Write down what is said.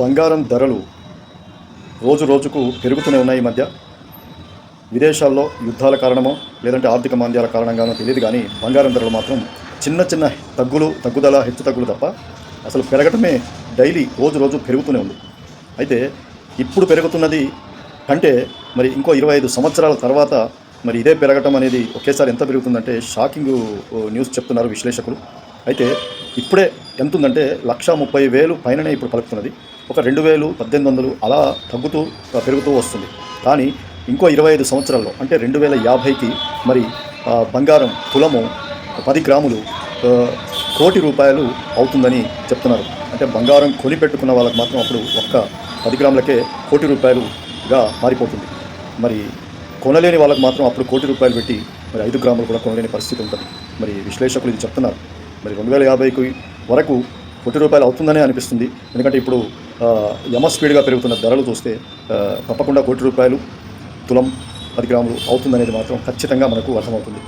బంగారం ధరలు రోజు రోజుకు పెరుగుతూనే ఉన్నాయి ఈ మధ్య. విదేశాల్లో యుద్ధాల కారణమో లేదంటే ఆర్థిక మాంద్యాల కారణంగానో తెలియదు కానీ బంగారం ధరలు మాత్రం చిన్న చిన్న తగ్గులు తగ్గుదల హెచ్చు తగ్గులు తప్ప అసలు పెరగటమే డైలీ రోజు రోజు పెరుగుతూనే ఉంది. అయితే ఇప్పుడు పెరుగుతున్నది కంటే మరి ఇంకో ఇరవై ఐదు సంవత్సరాల తర్వాత మరి ఇదే పెరగటం అనేది ఒకేసారి ఎంత పెరుగుతుందంటే షాకింగ్ న్యూస్ చెప్తున్నారు విశ్లేషకులు. అయితే ఇప్పుడే ఎంత ఉందంటే లక్ష ముప్పై వేలు పైననే ఇప్పుడు పలుకుతున్నది. ఒక రెండు వేలు పద్దెనిమిది వందలు అలా తగ్గుతూ పెరుగుతూ వస్తుంది. కానీ ఇంకో ఇరవై ఐదు సంవత్సరాల్లో అంటే రెండు వేల యాభైకి మరి బంగారం కులము పది గ్రాములు కోటి రూపాయలు అవుతుందని చెప్తున్నారు. అంటే బంగారం కొని పెట్టుకున్న వాళ్ళకి మాత్రం అప్పుడు ఒక్క పది గ్రాములకే కోటి రూపాయలుగా మారిపోతుంది. మరి కొనలేని వాళ్ళకి మాత్రం అప్పుడు కోటి రూపాయలు పెట్టి మరి ఐదు గ్రాములు కూడా కొనలేని పరిస్థితి ఉంటుంది. మరి విశ్లేషకులు ఇది చెప్తున్నారు. మరి రెండు వేల యాభైకి వరకు కోటి రూపాయలు అవుతుందనే అనిపిస్తుంది. ఎందుకంటే ఇప్పుడు యమ స్పీడ్గా పెరుగుతున్న ధరలు చూస్తే తప్పకుండా కోటి రూపాయలు తులం పది గ్రాములు అవుతుందనేది మాత్రం ఖచ్చితంగా మనకు అర్థమవుతుంది.